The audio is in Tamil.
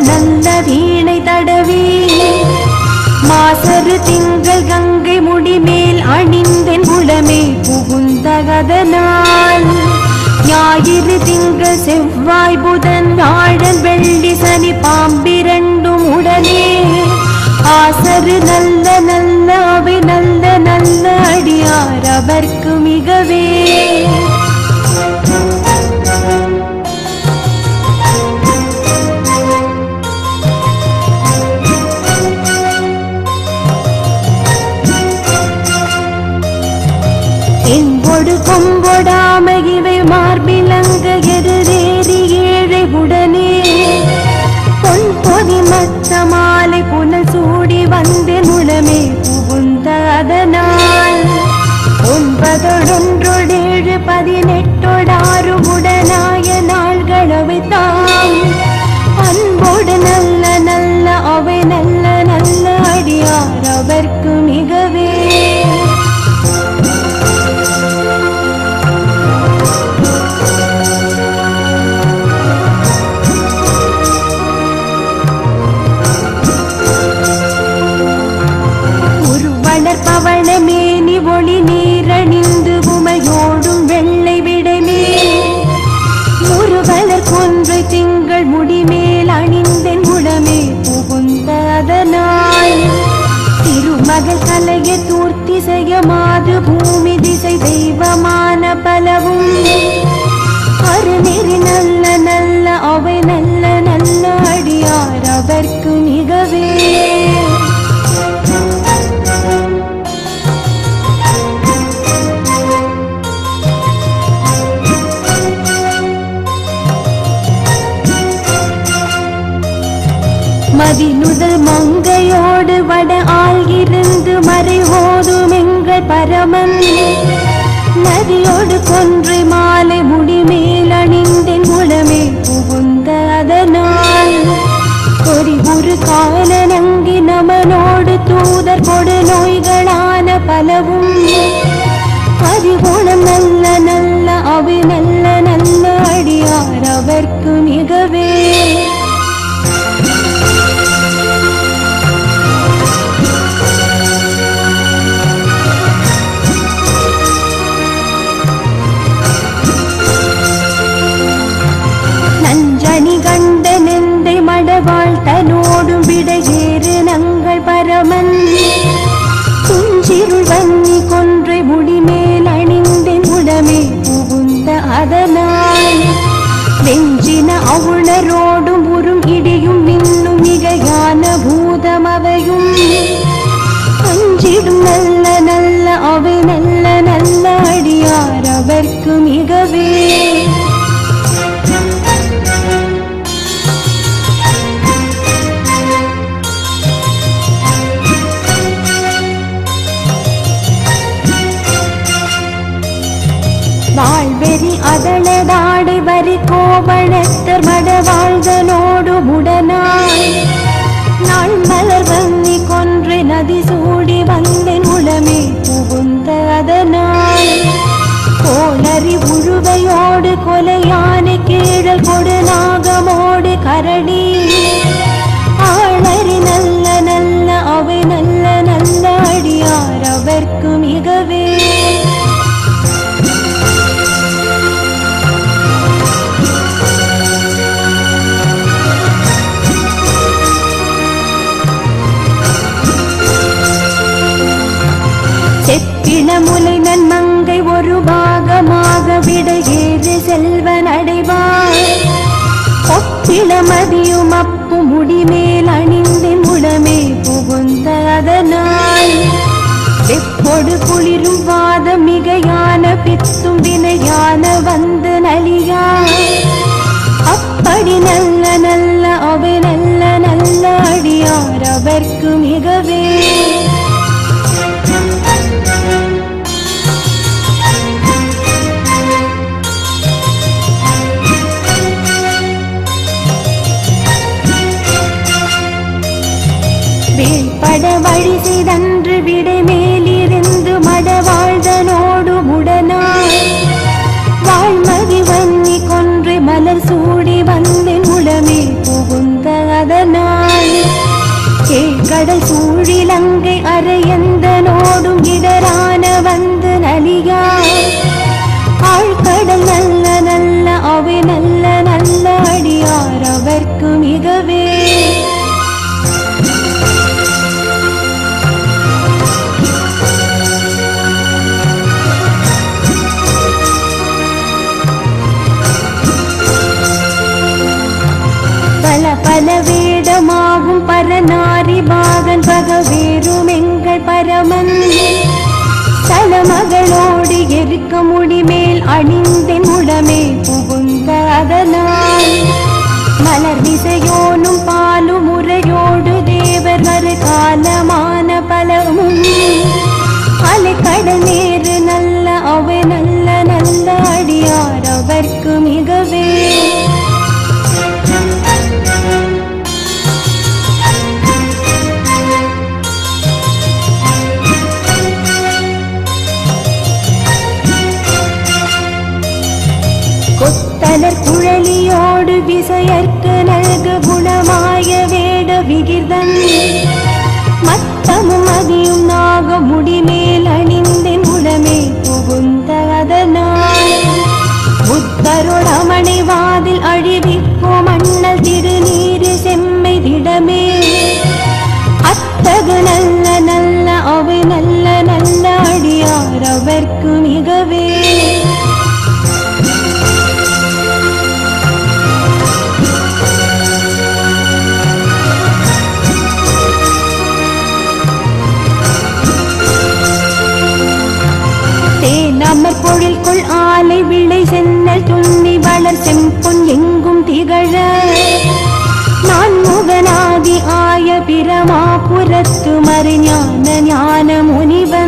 நல்ல வீணை தடவி மாசரு திங்கள் கங்கை முடிமேல் அணிந்தென் உளமே புகுந்த கதனால் ஞாயிறு திங்கள் செவ்வாய் புதன் வியாழன் வெள்ளி சனி பாம்பிரண்டும் உடனே. ஆசரு நல்ல நல்ல அவை நல்ல நல்ல அடியார் அவர்க்கு மிகவே. மார்பிலங்க எதிரேறி ஏழை உடனே பொன் பொதி மத்த மாலை புனல் சூடி வந்து முழமே புகுந்த அதனால் ஒன்பதொடொன்றொடேழு பதினெட்டொடா மாது பூமி திசை தெய்வமான பலவும் அருநெறி நல்ல நல்ல அவை நல்ல நல்ல அடியார் அவர்க்கு மிகவே மதிநுதல் மங்க மறைவோதும் பரமன். நதியோடு கொன்று மாலை முடிமேல் அணிந்தென் உளமே புகுந்த அதனால். கொடி ஒரு காலனங்கி நமனோடு தூதர் கொடு நோய்களான பலவும். அறிவுணம் நல்ல நல்ல அவை நல்ல நங்கள் பரமன் வன்னி கொன்றை முடிமேல் அணிந்தென் உடமே புகுந்த அதனால். வெஞ்சின அவுணரோடும் உறும் இடியும் மின்னும் மிகையான பூதம் அவையும் அஞ்சிடும் நல்ல நல்ல அவை நல்ல நல்ல அடியார் அவர்க்கு கோவணத்தர் மட உடனா செப்பின முலை நன்மங்கை ஒரு பாகமாக விடையேறு செல்வ நடைவார் ஒப்பிளமதியும் அப்பு முடிமேல் அணிந்து முடமே புகுந்த அதனால் வெப்பொடு குளிரும் வாத மிகையான பித்தும் வினையான வந்து நலியா அப்படி நல்ல நல்ல அவை நல்ல நல்ல அடியார் அவர்க்கு மிகவே. கடல் சூழிலங்கை அரையந்தனோடும் இடரான வந்து நலியா ஆழ்கடல் நல்ல நல்ல அவை நல்ல நல்ல அடியார் அவர்க்கு மிகவே. பல பல பரமாகும் பரநாரி பாகன் பகவேரும் எங்கள் பரமன் தலமகளோடு எருக்க முடிமேல் அணிந்தின் உடமே மலர் குழலியோடு விசையற்கு நல்கு குணமாய வேட விகிர்தன். மத்தமும் அதியும் நாக முடிமேல் அணிந்தின் உடமே புகுந்த அதனால். புத்தருடமணி அமணிவாதில் அழிவிக்கும் அண்ணல் திருநீரு செம்மை திடமே. அத்தகு நல்ல நல்ல அவை நல்ல நல்ல அடியார் அவர்க்கு மிகவே. மாலை விளை சென்னல் துண்ணி வளர் செம்பொன் எங்கும் திகழ. நான் முகநாதி ஆய பிரமாபுரத்து மறு ஞான ஞான முனிவர்.